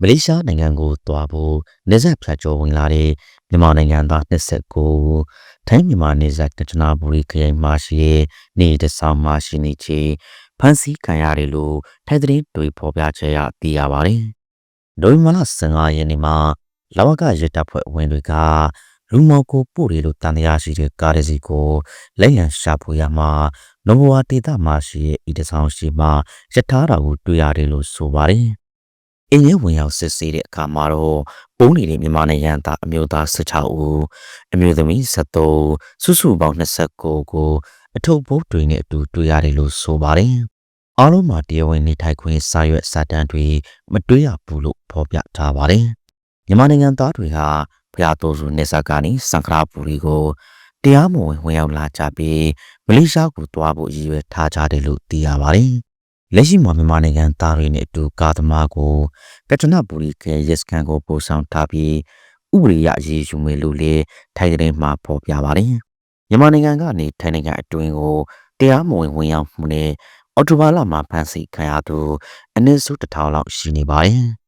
မလေးရှားနိုင်ငံကိုသွားဖို့နေဆက်ဖြတ်ကျော်ဝင်လာတဲ့မြန်မာနိုင်ငံသား29ထိုင်းမြန်မာနေဆက်ကချနာဘူရီခရိုင်မှာရှိတဲ့နေတဆောင်မှာရှိနေချေဖန်စီခံရတယ်လို့ထိုင်းသတင်းတွေဖော်ပြချက်ရသိရပါတယ်။နိုဝင်ဘာလ15ရက်နေ့မှာလဝကရစ်တပ်ဖွဲ့ဝင်တွေကလူမော်ကိုပို့တယ်လို့တန်တရားရှိတဲ့ကားတစ်စီးကိုလက်ရန်ရှာဖွေရမှာနိုဘဝဒေတာမှာရှိတဲ့ဤတဆောင်ရှိမှာရထားတာကိုတွေ့ရတယ်လို့ဆိုပါတယ်။ အင်းရဲဝင်ရောက်စစ်ဆေးတဲ့အခါမှာတော့ပုံနေတဲ့မြန်မာနိုင်ငံသားအမျိုးသား16ဦးအမျိုးသမီး73စုစုပေါင်း29ကိုအထုပ်ဘုတ်တွေနဲ့အတူတွေ့ရတယ်လို့ဆိုပါတယ်။အားလုံးမှာတရားဝင်နေထိုင်ခွင့်စာရွက်စာတမ်းတွေမတွေ့ရဘူးလို့ဖော်ပြထားပါတယ်။မြန်မာနိုင်ငံသားတွေဟာဖျားတော်စုနေဆက်ကနေစံခရာပူရီကိုတရားမဝင်ဝင်ရောက်လာကြပြီးမလေးရှားကိုတွားဖို့ရည်ရွယ်ထားကြတယ်လို့သိရပါတယ်။ လက်ရှိမှာမြန်မာနိုင်ငံသားတွေနဲ့အတူကာသမားကိုကတနပူရီကရဲစခန်းကိုပို့ဆောင်ထားပြီးဥပဒေရအရေးယူမယ်လို့လည်းထိုင်တဲ့မှာဖော်ပြပါတယ်။မြန်မာနိုင်ငံကနေထိုင်နိုင်ငံအတွင်းကိုတရားမဝင်ဝင်ရောက်မှုနဲ့အော်တိုဘာလမှာဖမ်းဆီးခံရသူအနည်းဆုံးတစ်ထောင်လောက်ရှိနေပါတယ်။